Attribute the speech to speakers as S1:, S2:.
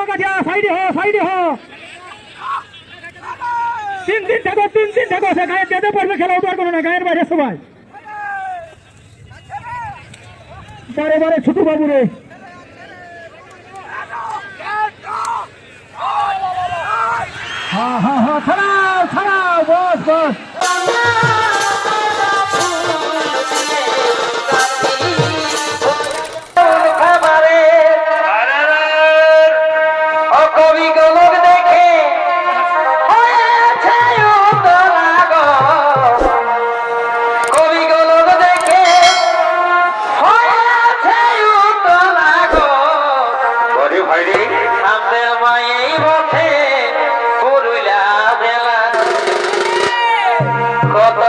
S1: বাঁকা যা সাইডে হো সাইডে হো তিন তিন থাকো, তিন তিন থাকো, সে গায়ে যেতে পারবে খেলা উদ্ধার করো না, গায়ের বাইরে সবাই। বারে বারে ছুটু বাবু রে হা হা হা, ছাড়াও ছাড়াও, বস বস। কত